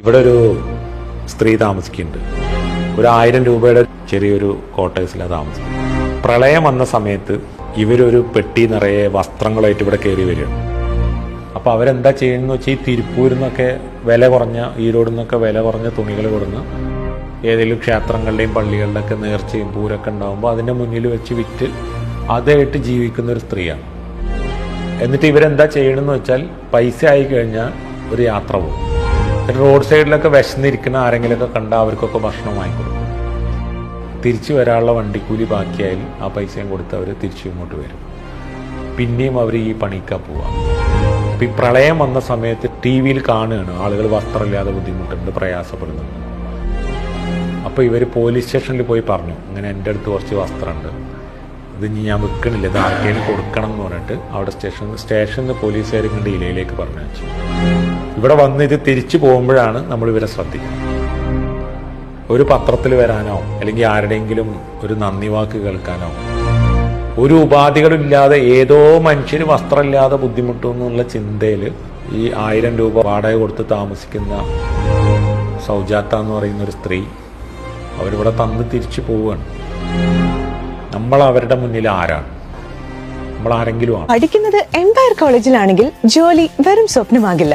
ഇവിടെ ഒരു സ്ത്രീ താമസിക്കുന്നുണ്ട്. ഒരു ആയിരം രൂപയുടെ ചെറിയൊരു ക്വാർട്ടേഴ്സിലാണ് താമസിക്കുന്നത്. പ്രളയം വന്ന സമയത്ത് ഇവരൊരു പെട്ടി നിറയെ വസ്ത്രങ്ങളായിട്ട് ഇവിടെ കയറി വരികയാണ്. അപ്പോൾ അവരെന്താ ചെയ്യുന്നതെന്ന് വെച്ചാൽ ഈ തിരുപ്പൂരിൽ നിന്നൊക്കെ വില കുറഞ്ഞ ഈരോടിൽ നിന്നൊക്കെ വില കുറഞ്ഞ തുണികൾ കൊടുന്ന് ഏതെങ്കിലും ക്ഷേത്രങ്ങളുടെയും പള്ളികളുടെയൊക്കെ നേർച്ചയും പൂരൊക്കെ ഉണ്ടാകുമ്പോൾ അതിന്റെ മുന്നിൽ വെച്ച് വിറ്റ് അതായിട്ട് ജീവിക്കുന്ന ഒരു സ്ത്രീയാണ്. എന്നിട്ട് ഇവരെന്താ ചെയ്യണമെന്ന് വെച്ചാൽ പൈസ ആയി കഴിഞ്ഞാൽ ഒരു യാത്ര പോകും. റോഡ് സൈഡിലൊക്കെ വിശന്നിരിക്കുന്ന ആരെങ്കിലുമൊക്കെ കണ്ടാൽ അവർക്കൊക്കെ ഭക്ഷണം വാങ്ങിക്കൊടുക്കും. തിരിച്ചു വരാനുള്ള വണ്ടിക്കൂലി ബാക്കിയായാൽ ആ പൈസയും കൊടുത്ത് അവർ തിരിച്ചു ഇങ്ങോട്ട് വരും. പിന്നെയും അവർ ഈ പണിക്കാ പോവാം. അപ്പം ഈ പ്രളയം വന്ന സമയത്ത് ടി വിയിൽ കാണുകയാണ് ആളുകൾ വസ്ത്രമില്ലാതെ ബുദ്ധിമുട്ടുണ്ട് പ്രയാസപ്പെടുന്നുണ്ട് അപ്പോൾ ഇവർ പോലീസ് സ്റ്റേഷനിൽ പോയി പറഞ്ഞു ഇങ്ങനെ എന്റെ അടുത്ത് കുറച്ച് വസ്ത്രമുണ്ട്. ഇത് ഇനി ഞാൻ വിൽക്കണില്ല. ഇത് ആർക്കെങ്കിലും കൊടുക്കണം എന്ന് പറഞ്ഞിട്ട് അവിടെ സ്റ്റേഷൻ സ്റ്റേഷനിൽ നിന്ന് പോലീസുകാർ ഇങ്ങോട്ട് ഇലയിലേക്ക് പറഞ്ഞു ഇവിടെ വന്ന് ഇത് തിരിച്ചു പോകുമ്പോഴാണ് നമ്മൾ ഇവരെ ശ്രദ്ധിക്കുക ഒരു പത്രത്തിൽ വരാനോ അല്ലെങ്കിൽ ആരുടെയെങ്കിലും ഒരു നന്ദി വാക്ക് കേൾക്കാനോ ഒരു ഉപാധികളില്ലാതെ ഏതോ മനുഷ്യന് വസ്ത്രമില്ലാതെ ബുദ്ധിമുട്ടുന്നുള്ള ചിന്തയിൽ ഈ ആയിരം രൂപ വാടക കൊടുത്ത് താമസിക്കുന്ന സൗജാത്ത എന്ന് പറയുന്ന ഒരു സ്ത്രീ അവരിവിടെ തന്ന് തിരിച്ചു പോവുകയാണ്. നമ്മൾ അവരുടെ മുന്നിൽ ആരാണ്? നമ്മൾ ആരെങ്കിലും പഠിക്കുന്നത് എംപയർ കോളേജിലാണെങ്കിൽ ജോലി വെറും സ്വപ്നമാകില്ല.